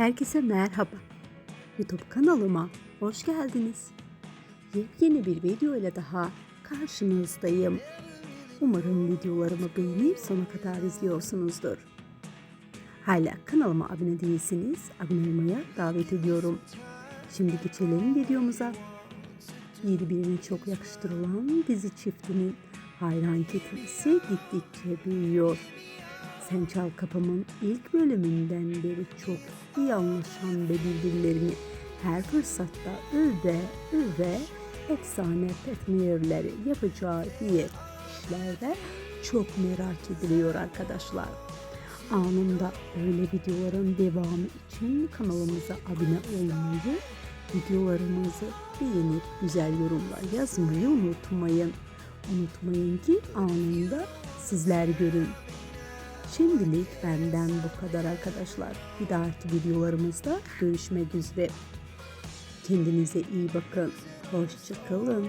Herkese merhaba. YouTube kanalıma hoş geldiniz. Yepyeni bir video ile daha karşınızdayım. Umarım videolarımı beğenip sona kadar izliyorsunuzdur. Hala kanalıma abone değilsiniz, abone olmaya davet ediyorum. Şimdi geçelim videomuza. Birbirine çok yakıştırılan dizi çiftinin hayran kitlesi gittikçe büyüyor. Sen Çal Kapım'ın ilk bölümünden beri çok iyi anlaşan ve birbirlerini her fırsatta öve öve efsane petmiyerleri yapacağı diye işlerde çok merak ediliyor arkadaşlar. Anında öyle videoların devamı için kanalımıza abone olmayı, videolarımızı beğenip güzel yorumlar yazmayı unutmayın. Unutmayın ki anında sizler görün. Şimdilik benden bu kadar arkadaşlar. Bir dahaki videolarımızda görüşmek üzere. Kendinize iyi bakın. Hoşçakalın.